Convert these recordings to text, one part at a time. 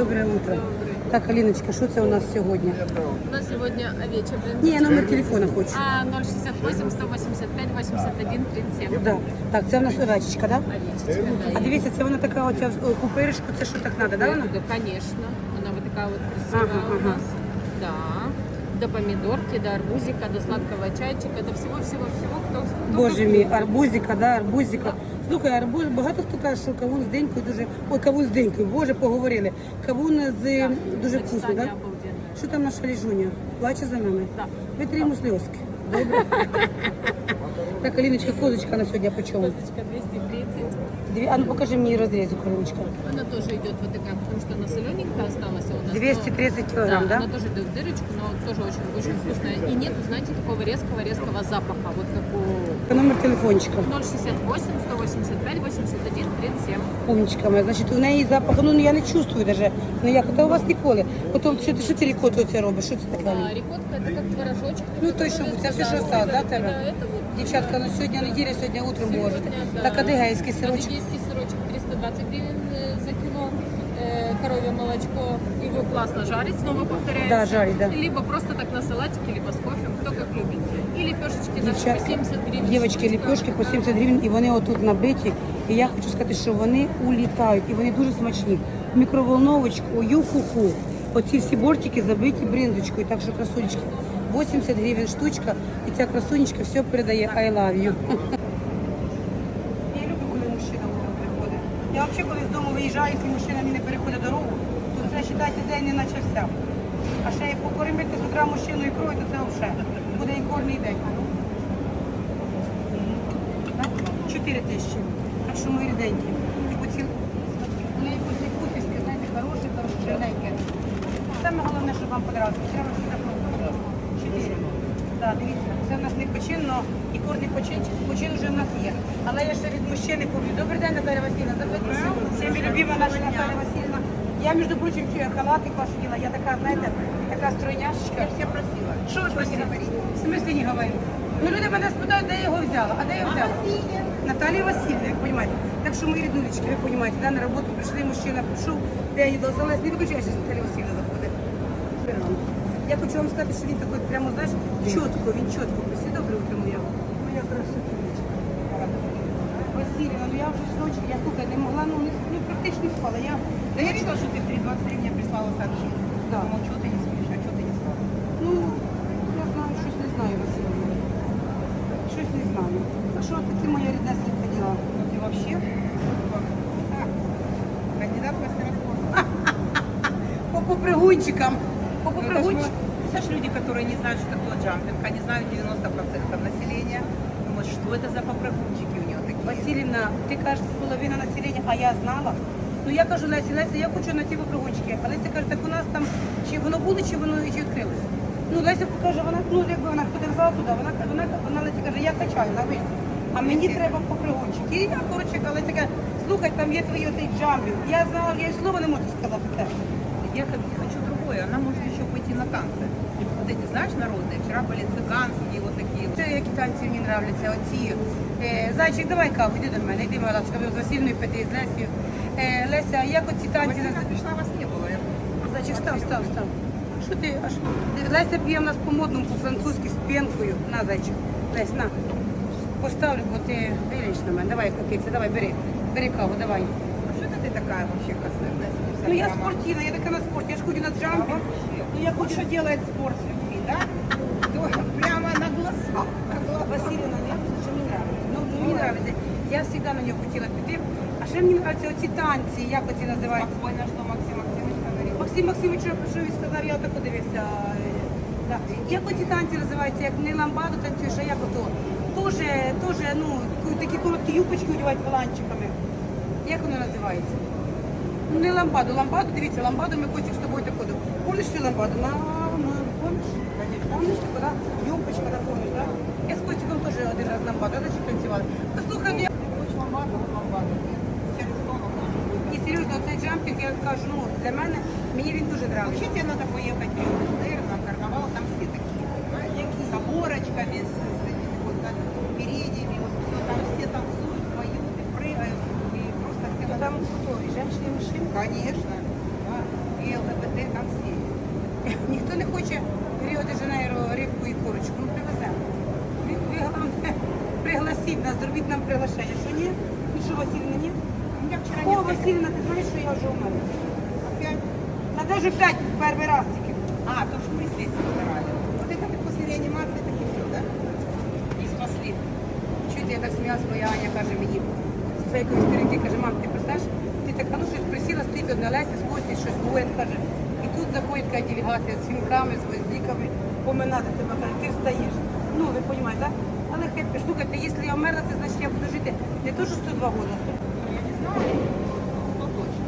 доброе утро. Так, Аліночка, що це у нас сьогодні? У нас сегодня овечья брынза. я номер телефона хочу. А 068 185 81 37. Да. Так, це у нас овечечка, да? Овечечка, А да. дивіться, це вона така оця в купиришку, це що так треба, да? Вона? Да, конечно. Она вот такая вот красивая Ага, у ага. нас. Да. До помидорки, до арбузика, до сладкого чайчика, до всего-всего-всего, кто, кто Боже любит. арбузика, да, арбузика. Слухай, арбуз, багато хто каже, що кавун з денькою дуже. Ой, кавун з денькою, боже, поговорили. Кавун з дуже вкусно, так? да? Що там наша ліжуня? Плаче за нами? Да. Витри йому сльозки. Добре? Так, Аліночка, козочка на сьогодні по чому? Козочка 230. Дві, а ну покажи мені розрізу, Аліночка. Она тоже идет вот такая, потому что она солененькая осталась у нас. но- 230 килограмм, да? Она тоже идет в дырочку, но тоже очень, очень вкусная. И нету, знаете, такого резкого-резкого запаха, вот как у Номер телефончика. 068 185 81 37. Умничка моя. Значить, у неї запах, ну я не чувствую даже. Ну як, то у вас ніколи. Потім, що ти, що ти рікоту це робиш? Що це таке? А рикотка это как творожочек. Ну, то, що це все ж осталось, да, тебе? Да, это вот Дівчатка, ну сьогодні неділя, сьогодні утром Сьогодні, можете. да. Так, адигейський сирочок. Адыгейский сырочек 320 гривен э, за кило. Э, Коровье молочко, его классно жарить, снова повторяю. Да, жарить, да. Либо просто так на салатике, либо с кофе, кто как любит. И лепешечки наши по Дівчатка, 70 гривен. дівчатки, штучка. ліпешки по 70 гривень, і вони отут набиті. І я хочу сказати, що вони улітають, і вони дуже смачні. В мікроволновочку, юху-ху. Оці всі бортики забиті бринзочкою, так що красунечки. 80 гривень штучка, і ця красунечка все передає I love you. Я люблю, коли мужчина утром приходить. Я взагалі, коли з дому виїжджаю, якщо мужчина мені не переходить дорогу, то це, вважайте, день не начався. А ще як покоримити з утра мужчину і крою, то це взагалі буде і кожний день. Чотири тисячі. Так що мої ріденькі. Оці вони якось не кутівські, знаєте, хороші, хороші, жирненькі. Саме головне, щоб вам подобалося. Треба всі. Так, дивіться, це в нас не почин, але і корний почин, почин вже в нас є. Але я ще від мужчини помню. Добрий день, Наталя Васильівна. Заходьте. Всім любима наша Наталя Васильівна. Я, між прочим, ті халатик ваш їла. Я така, знаєте, така стройняшечка. Я все просила. Що ви просили? В смысле не говорю? Ну, люди мене спитають, де я його взяла. А де я взяла? Наталія Васильівна, як розумієте. Так що мої ріднулечки, ви розумієте, да, на роботу прийшли, мужчина прийшов, де я не долзалась, не виключайся, Наталія Васильівна заходить. Я хочу вам сказати, що він такий прямо, знаєш, чітко, він чітко. Всі добре утро моя. Моя красотулечка. Васильівна, ну я вже ж ночі, я слухай, не могла, ну, не, ну практично не спала. Я, Да я видела, что ты в 3.23 мне прислала сообщение. Да. Думала, что ты не спишь, а что ты не спала? ну, я знаю, щось не знаю, Васильівна. Щось не знаю. А що такі моя ріднесенька діла? Ну, ты вообще а, кандидат в мастера спорта. По попригунчикам. По Ну, это ж попригунчикам. мы- Представляешь, люди, которые не знают, что такое джампинг, они знают 90% населения. Думают, что это за попрыгунчики у него такие. Васильівна, ти кажеш половина населення, а я знала. Ну я кажу Лесі, Леся, я хочу на ці попригунчики. А Леся каже, так у нас там чи воно було, чи воно чи відкрилося. Ну Леся каже, вона ну якби вона подержала туди, вона вона, вона Леся каже, я качаю на вийти. А мені треба попригунчики. І я коротше, Леся каже, слухай, там є твої оцей джамбінг. Я знала, я й слова не можу сказати те. Я х- хочу другое. Она может еще пойти на танцы. Вот эти, знаешь, народные. Вчера были цыганские, вот такие. Ще які танці мені нравляться, оці. Е, Зайчик, давай каву, йди до мене, йди, моя ласка, ви з Васильною пити з Лесією. Е, Леся, як оці танці Василина називаються? пришла, вас не было. Я- Значить, став, став, став. Що ти аж? Леся п'є в нас по модному, по-французьки з пенкою. На, зайчик. Лесь, на. Поставлю, бо ти виліч на мене. Давай, кокиця, давай, бери. Бери каву, давай. А что это ты такая вообще косная? Ну я спортивна, я така на спорт, я ж ходжу на джампі. Ну я Вот хочу. что делает спорт с людьми, да? То прямо на глазах. На глазах. Василіна, ну я що мені нравиться. Ну, мені нравиться. Я завжди на нього хотіла піти. А ще мені нравляться оці танці, як оці називаються. Спокойно, что Максим Максимович говорит. Максим Максимович прийшов і сказав, я отак подивився. е, Да. Як оці танці називаються, як не ламбаду танцюєш, а як ото? Тоже, тоже, ну, такі короткі юбочки одягають воланчиками. Як воно називається? Ну, не ламбаду, ламбаду, дивіться, ламбаду ми котик з тобою доходив. Помниш цю ламбаду? На, ну, помниш? Помниш, да? Юбочка, да, помниш, да? Я з котиком теж один раз ламбаду, а значить танцювали. Послухай, я... Сто можно будет. І серйозно, цей джампінг, я кажу, ну, для мене, мені він дуже подобається. Вообще тебе надо поехать в Рио на карнавал, там все такие, понимаете? С оборочками, с, с этими вот так, передними, вот все, там все танцуют, поют и прыгают, и просто все Там хто? І жінки, і мужчини? Конечно. Да. не хоче в Ріо де Жанейро рибку і курочку, ну привеземо. Ви, ви головне, пригласіть нас, зробіть нам приглашення. Що ні? Ну що, Васильівна, ні? Я вчера О, несколько... Васильівна, ти знаєш, що я вже умерла? Опять? Та даже п'ять перший раз тільки. А, то, что мы здесь выбирали. Вот это ты после реанимации таки все, да? І спасли. Чуєте, я так сміялась, моя Аня каже мені, з фейкової сторінки, каже, мам, ти представляєш, ти така, ну щось присіла, стоїть одна Леся, з Кості, щось говорить, каже, і тут заходить така делегація з вінками, з гвоздиками, поминати тебе, каже, ти встаєш. Ну, ви розумієте, так? Але хай слухайте, якщо я вмерла, це значить я буду жити не то, що 102 роки, а 100 Ну, я не знаю, но точно.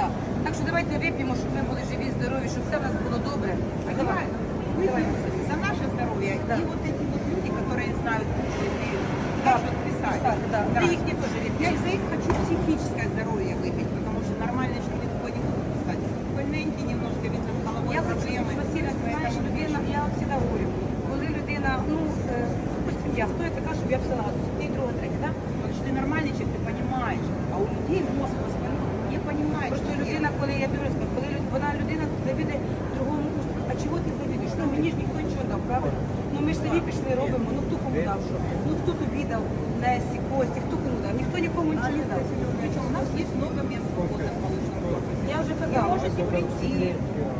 Так. Так що давайте вип'ємо, щоб ми були живі, здорові, щоб все в нас було добре. Давай, Давай. выпьем за наше здоровье. Да. И вот эти вот люди, которые знают лучше, и Да. можут писать. Так, да. Да. За їхні теж Я вип'ємо. за их хочу психическое здоровье выпить, потому что нормально, что никакой не буду писать. Больненький немножко, видно, с головой Я хочу, проблемы. Василя, ти знаєш, Поэтому людина, я от завжди говорю, коли людина, ну, е, допустим, я, хто я така, щоб я писала, ти друга, третя, так? Потому что ты нормальный человек, ты понимаешь. А у людей мозг воспален, не понимает, Просто что людина, коли я дуже скажу, коли люд- вона людина завідує другому успіху. А чого ти завідуєш? Ну мені ж ніхто нічого не дав, правильно? Ну ми ж самі пішли, робимо, ну хто кому дав що? Ну хто тобі дав, Лесі, Кості, хто кому дав? Ніхто нікому нічого не дав. Причем у нас есть много мест свободных в молочном корпусе. Я вже Вы казала. можете прийти,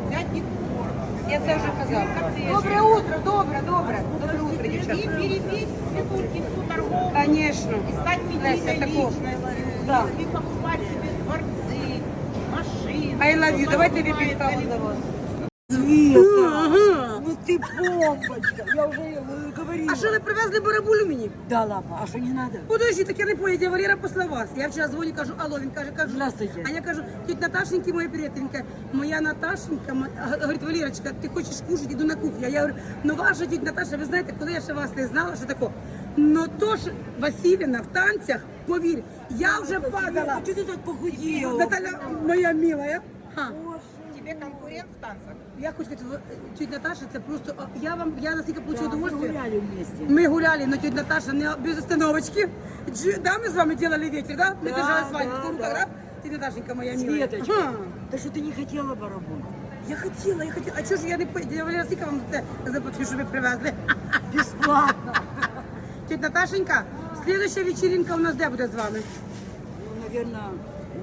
взять декор. Я це вже казала. Коктейль. Добре утро, добре, добре. Добре утро, И дівчата. перепись цветульки всю торговлю. Конечно. И стать Леся, медийной такого. личностью. Да. И покупать себе дворцы, машины. I love you. Кто Давайте покупает вип'ємо каву Голливуд. за вас. Бомбочка, я уже э, говорила. А що ви привезли барабулю мені? Да ладно, а что не надо? Подожди, так я не поняла, я Валера після вас. Я вчора дзвоню, кажу, алло, він каже, кажу. Здравствуйте. А я кажу, тіть Наташеньки, моя привіт. Моя Наташенька, мо- а, говорить, Валерочка, ти хочеш кушати, іду на кухню. А я говорю, ну ваша тіть Наташа, ви знаєте, коли я ще вас не знала, що таке? Ну то ж Василіна в танцях, повір, я вже падала. Что ты так похудела? Наталя, моя милая. Ха Тебе конкурент в танцах. Я хочу сказати, в- тіть Наташа, це просто, а, я вам, я настільки получила Да, мы удовольствие. гуляли вместе. Мы гуляли, но тетя Наташа не без остановочки. Дж- Да, мы с вами делали ветер, да? Мы Да, держали с вами да, в руках, да. да? Тетя Наташенька моя милая. Светочка, Ага. да что ты не хотела барабон? Я хотіла, я хотіла. А чого ж я не поїду? Я Валера, скільки вам це заплатив, що ви привезли? Бесплатно. Тетя Наташенька, слідуща вечеринка у нас де буде з вами? Ну, наверное,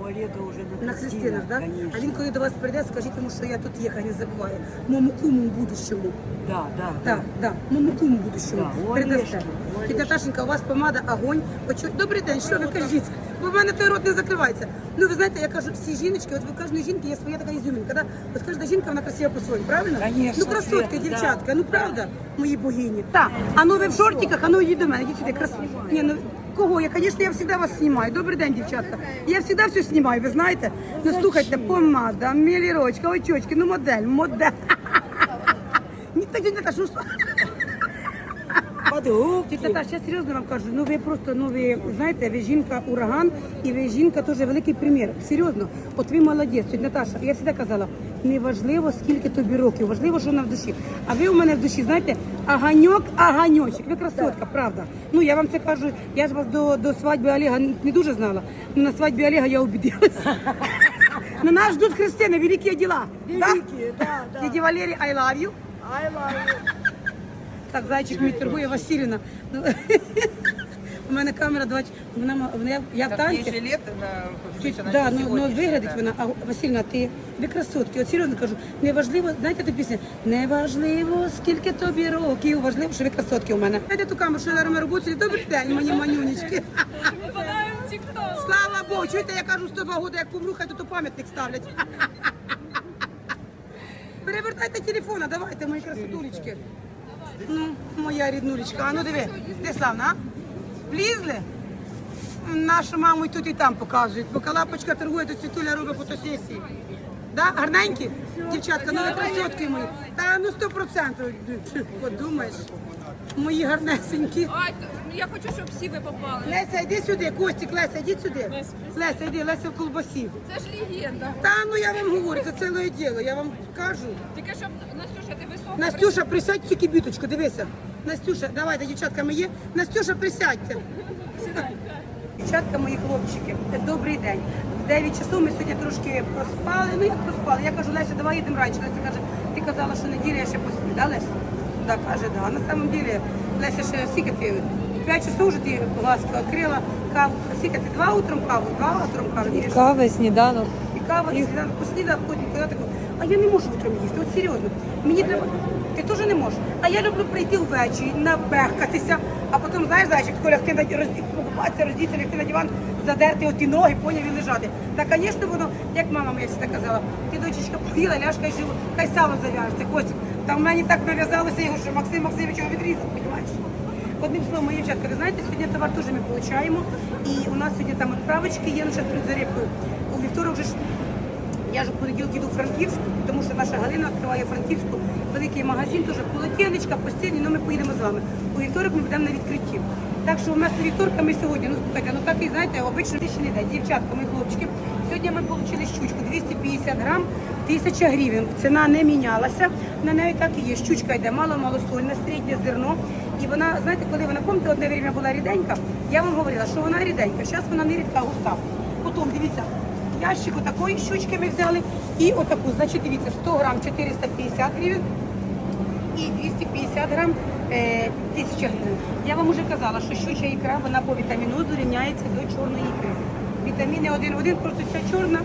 у Олега уже на, На Христинах, да? Конечно. А він коли до вас прийде, скажіть йому, що я тут є, хай не забуває. Моєму куму будущому. Да, да, Так, так, моєму куму будущому. Да, у Передасте. У Тетя Олешки. Наташенька, у вас помада, огонь. Почу... Добрий день, що ви кажіть? Бо в мене той рот не закривається. Ну, ви знаєте, я кажу, всі жіночки, от в кожної жінки є своя така ізюмінка, да? От кожна жінка, вона красива по-своєму, правильно? Конечно, Ну, красотка, Света, дівчатка, да, ну правда, мої богині. Так, а ну ви в шортиках, а ну йдіть до мене, сюди, красиво. Ні, ну кого? Я, звісно, я завжди вас знімаю. Добрий день, дівчатка. Я завжди все знімаю, ви знаєте? Ну, слухайте, помада, мілірочка, очочки, ну модель, модель. Ні, так, не так, що Подгубки. Тітя Наташ, я серйозно вам кажу, ну ви просто, ну ви знаєте, ви жінка ураган і ви жінка теж великий примір. Серйозно, от ви молодець, тітя Наташа, я завжди казала, не важливо, скільки тобі років, важливо, що вона в душі. А ви у мене в душі, знаєте, аганьок, аганьочок. Ви красотка, правда. Ну я вам це кажу, я ж вас до, до свадьби Олега не дуже знала. Ну, на свадьбі Олега я убедилась. На нас ждут Христини, великі діла. Великие, да, да. Дяді Валерій, I love you. I love you. Так, зайчик мій торгує Василіна. Ну, У мене камера 20. Вона, вона, я, в танці. жилет на да, ну, ну виглядить вона. А Васильна, ти ви красотки. От серйозно кажу, неважливо, знаєте ту пісню? Неважливо, скільки тобі років, важливо, що ви красотки у мене. Дайте ту камеру, що я на роботі. Добрий день, мої манюнечки. Слава Богу, чуєте, я кажу 102 роки, як помру, хай тут пам'ятник ставлять. Перевертайте телефона, давайте, мої красотулечки. Ну, моя ріднулечка, а ну диви, де славна. Влізли? Нашу маму і тут і там показують. Поки лапочка торгує, то світуля робить фотосесії. Да? Гарненькі? Дівчатка, ну ви красотки мої. Та ну сто процентів. Подумаєш. Мої гарнесенькі. Ай, я хочу, щоб всі ви попали. Леся, йди сюди, Костік, Леся, йди сюди. Леся. Йди, Леся в колбасі. Це ж легенда. Та ну я вам говорю, це ціле діло, я вам кажу. Тільки щоб, висока. Настюша, присядь цю кібіточку, дивися. Настюша, давайте, дівчатка мої. Настюша, присядьте. Дівчатка, мої хлопчики, добрий день. В 9 часов ми сьогодні трошки проспали. Ну як проспали? Я кажу, Леся, давай їдемо раніше. Леся каже, ти казала, що неділя я ще посплю, да, Леся? Да, каже, да. На самом деле, Леся ще скільки ти? 5 часов вже ти глазки відкрила, каву. Скільки ти? Два утром каву, два утром каву. Кава, сніданок. І кава, і сніданок, посніда ходить, куди таку. А я не можу утром їсти, от серйозно. Мені треба. Ти теж не можеш. А я люблю прийти ввечері, набехкатися, а потім, знаєш, зайчик, коли лягти на покупатися, роздітися, лягти на диван, задерти оті ноги, поняв і лежати. Та, звісно, воно, як мама моя завжди казала, ти дочечка поїла, ляж, хай живу, хай сало зав'яжеться, Костік. Та в мені так нав'язалося його, що Максим Максимович його відрізав, розумієш? Одним словом, мої дівчатка, ви знаєте, сьогодні товар теж ми получаємо. І у нас сьогодні там відправочки є, ну, зараз перед зарядкою. У вівторок же ж я ж у понеділок їду в Франківськ, тому що наша Галина відкриває Франківську великий магазин, теж полотенечка, постільні, ну ми поїдемо з вами. У вівторок ми будемо на відкритті. Так що вместо вівторка ми сьогодні, ну слухайте, ну такий, знаєте, обично ще не йде. Дівчатка, ми хлопчики. Сьогодні ми отримали щучку 250 грам, 1000 гривень. Ціна не мінялася. На неї так і є. Щучка йде мало-малосольна, середнє зерно. І вона, знаєте, коли вона помните, одне время була ріденька, я вам говорила, що вона ріденька. Зараз вона не рідка, густа. Потім дивіться, ящик отакої щучки ми взяли і отаку. Значить, дивіться, 100 грам 450 гривень і 250 грам е, 1000 гривень. Я вам вже казала, що щуча ікра, вона по вітамінозу рівняється до чорної ікри. Вітаміни один в один, просто ця чорна,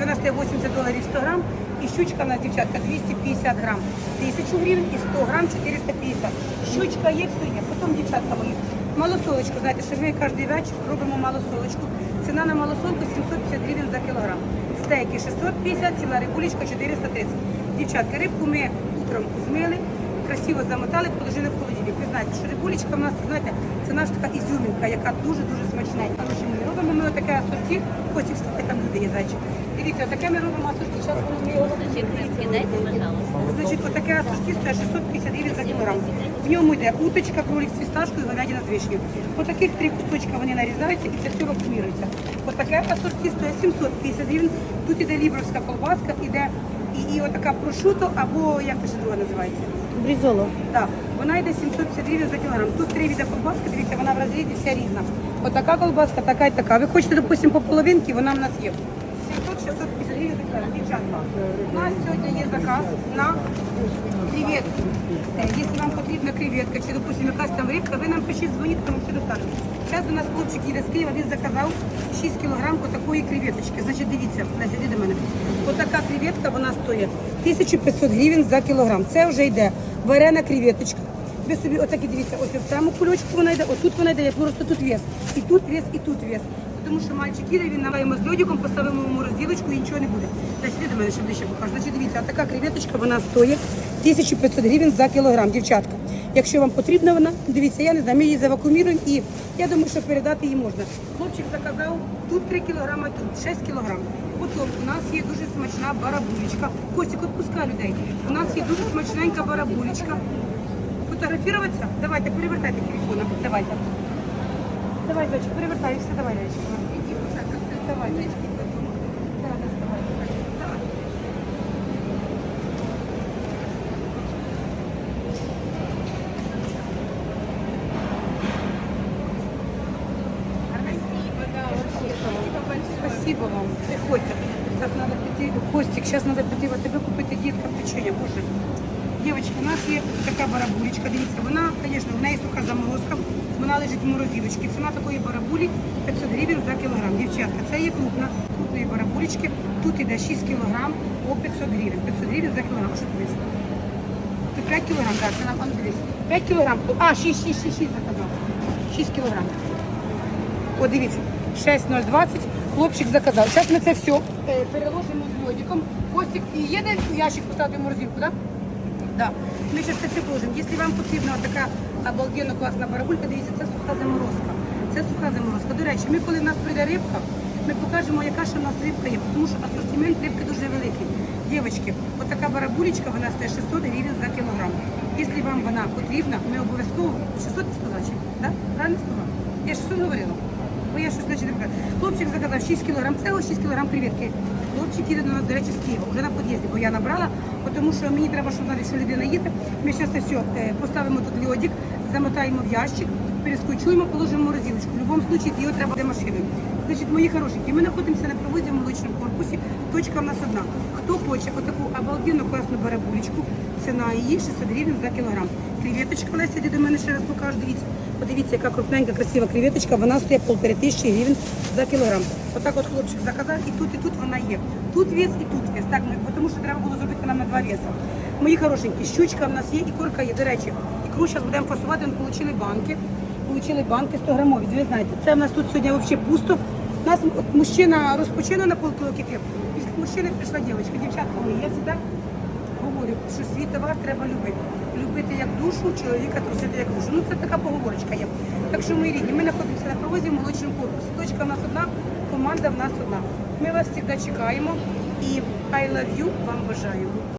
вона стає 80 доларів 100 грам, і щучка у нас, дівчатка, 250 грам 1000 гривень і 100 грам 450. Щучка є, все є. Потім, дівчатка мої, малосолочку, знаєте, що ми кожен вечір робимо малосолочку. Ціна на малосолку 750 гривень за кілограм. Стейки 650, ціла рибулечка 430. Дівчатка, рибку ми утром змили, красиво замотали, положили в холодильник. Ви знаєте, що рибулечка в нас, знаєте, це наша така ізюмінка, яка дуже-дуже смачненька. Робимо ми отаке асорті, потім скільки там люди є зайчик. Дивіться, таке ми робимо асорті, зараз ми його. Значить, отаке асорті стоїть 650 гривень за кілограм. В ньому йде уточка, кролик з фісташкою, говядина з вишнею. Отаких три кусочка вони нарізаються і це все вакуумується. Отаке асорті стоїть 750 гривень. Тут іде лібровська колбаска, іде і, і отака прошуто, або як це ще друга називається? Брізоло. Так, вона йде 750 гривень за кілограм. Тут три віда колбаски, дивіться, вона в розрізі вся різна. Отака колбаска, така і така. Ви хочете, допустимо, по половинки, вона в нас є. 700-650 гривень за. Дівчатка, у нас сьогодні є заказ на креветки. Е, Якщо вам потрібна креветка, чи, допустимо, якась там рибка, ви нам пишіть, дзвоніть, тому все доставимо. Зараз до нас хлопчик їде з Києва, він заказав 6 кілограм отакої креветочки. Значить, дивіться, іди до мене. Отака креветка, вона стоїть 1500 гривень за кілограм. Це вже йде варена креветочка. Ви собі отакі дивіться, ось в цьому кульочку вона йде, отут вона йде, просто тут вес. І тут вес, і тут вес. Тому що мальчик їде, він наваємо з льодиком, поставимо йому розділочку і нічого не буде. Значить, до мене ще ближче покажу. Значить, дивіться, така креветочка, вона стоїть 1500 гривень за кілограм, дівчатка. Якщо вам потрібна вона, дивіться, я не знаю, ми її завакууміруємо і я думаю, що передати її можна. Хлопчик заказав тут 3 кілограми, тут 6 кілограм. Потім у нас є дуже смачна барабулечка. Костік, відпускай людей. У нас є дуже смачненька барабулечка. Фотографуватися? Давайте, перевертайте телефоном. Давайте. Давай, зайчик, перевертайся, давай, зайчик. Давай, зайчик. Да, да, давай, давай. Давай. Спасибо вам. Приходьте. Так, надо прийти. Костик, сейчас надо прийти в АТБ купити діткам печення. Боже. Дівчатки, у нас є така барабулечка. Дивіться, вона, звісно, в неї суха заморозка. Вона лежить в морозилочці. Ціна такої барабулі 500 гривень за кілограм. Дівчатка, це є крупна, крупної барабулечки. Тут іде 6 кілограм по 500 гривень. 500 гривень за кілограм. Що ти Тут 5 кілограм, так, це на пан дивись. 5 кілограм. А, 6, 6, 6, 6 заказав. 6 кілограм. О, дивіться, 6020, хлопчик заказав. Зараз ми це все переложимо з льодиком. Костик, і є де ящик поставити в морозилку, так? Да? Да. Ми зараз це все. Якщо вам потрібна така обалденно класна барабулька, дивіться, це суха заморозка. Це суха заморозка. До речі, ми коли в нас прийде рибка, ми покажемо, яка ще в нас рибка є, тому що асортимент рибки дуже великий. Дівчатки, отака барабулечка, вона стоїть 600 гривень за кілограм. Якщо вам вона потрібна, ми обов'язково 600 ти сказала. Да? Правильно сказала? Я 600 говорила. Бо я щось значить. Хлопчик заказав 6 кілограм, це 6 кілограм креветки. Хлопчик їде до нас, до речі, з Києва, вже на під'їзді, бо я набрала, тому що мені треба, щоб знати, що людина їде. Ми зараз все поставимо тут льодик, замотаємо в ящик, перескочуємо, положимо в морозилочку. В будь-якому випадку його треба буде машиною. Значить, мої хорошенькі, ми знаходимося на привозі в молочному корпусі. Точка в нас одна. Хто хоче отаку обалденну класну барабулечку, ціна її 600 гривень за кілограм. Креветочка Леся, до мене ще раз покажу, дивіться. Подивіться, яка крупненька, красива креветочка, вона стоїть полтори тисячі гривень за кілограм. Отак от хлопчик заказав, і тут, і тут вона є. Тут вес, і тут вес. Так, ми, тому що треба було зробити нам на два веса. Мої хорошенькі, щучка в нас є, і корка є. До речі, ікру зараз будемо фасувати, ми отримали банки. Получили банки 100 грамові. Ви знаєте, це в нас тут сьогодні взагалі пусто. У нас от мужчина розпочинав на полкіло кефір. Після мужчини прийшла дівчинка. Дівчатка я завжди говорю, що свій товар треба любити. Любити як душу, чоловіка трусити як душу. Ну це така поговорочка є. Так що, ми рідні, ми знаходимося на провозі в молочному корпусі. Точка в нас одна, команда в нас одна. Ми вас завжди чекаємо і I love you вам бажаю.